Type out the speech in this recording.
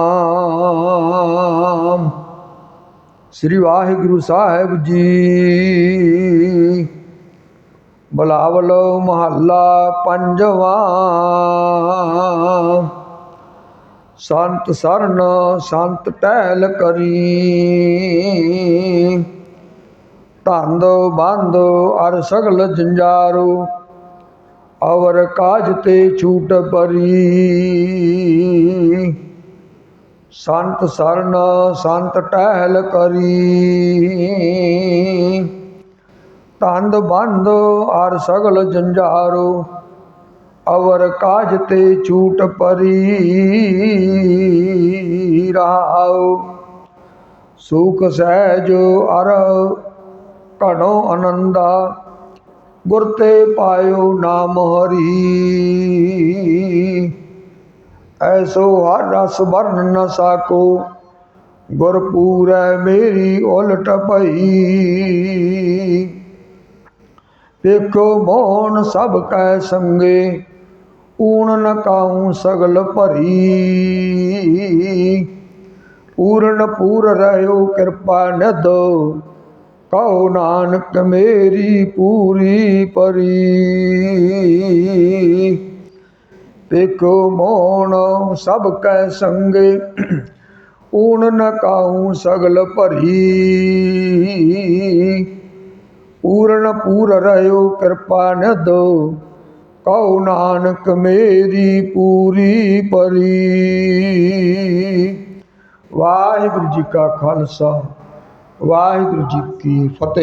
ਨਾਮ ਸ੍ਰੀ ਵਾਹਿਗੁਰੂ ਸਾਹਿਬ ਜੀ। ਬਲਾਵਲ ਮਹੱਲਾ ਪੰਜਵਾਂ। ਸੰਤ ਸਰਨ, ਸੰਤ ਟਹਿਲ ਕਰੀ। ਧੰਦ, ਬੰਦ, ਅਰ ਸਗਲ ਜੰਜਾਰੂ। ਅਵਰ ਕਾਜ ਤੇ ਛੂਟ ਪਰੀ। ਸੰਤ ਸਰਨ ਸੰਤ ਟਹਿਲ ਕਰੀ। ਤੰਦ ਬੰਦ ਆਰ ਸਗਲ ਜੰਜਾਰੋ, ਅਵਰ ਕਾਜ ਤੇ ਛੂਟ ਪਰੀ ਰਾਉ ਸੁਖ ਸਹਿਜ ਅਰ ਘਣੋ ਆਨੰਦਾ ਗੁਰ ਤੇ ਪਾਇਓ ਨਾਮ ਹਰੀ। ਐਸੋ ਹਰ ਰਸ ਵਰਨ ਨ ਸਾਕੋ। ਗੁਰ ਪੂਰੈ ਮੇਰੀ ਉਲਟ ਭਈ। ਦੇਖੋ ਮੋਹਨ ਸਭ ਕੈ ਸੰਗੇ, ਊਣ ਨ ਕਾਉ ਸਗਲ ਭਰੀ। ਪੂਰਨ ਪੂਰ ਰਹਿਓ ਕਿਰਪਾ ਨਦੋ ਕਹੋ ਨਾਨਕ ਮੇਰੀ ਪੂਰੀ ਪਰੀ ਵੇਖੋ ਮੋਣ ਸਭ ਕੈ ਸੰਗੇ, ਊਣ ਨ ਕਾਉ ਸਗਲ ਭਰੀ। ਪੂਰਨ ਪੂਰ ਰਹਿਓ ਕਿਰਪਾ ਨਦੋ ਕਹੋ ਨਾਨਕ ਮੇਰੀ ਪੂਰੀ ਪਰੀ। ਵਾਹਿਗੁਰੂ ਜੀ ਕਾ ਖਾਲਸਾ, ਵਾਹਿਗੁਰੂ ਜੀ ਕੀ ਫਤਿਹ।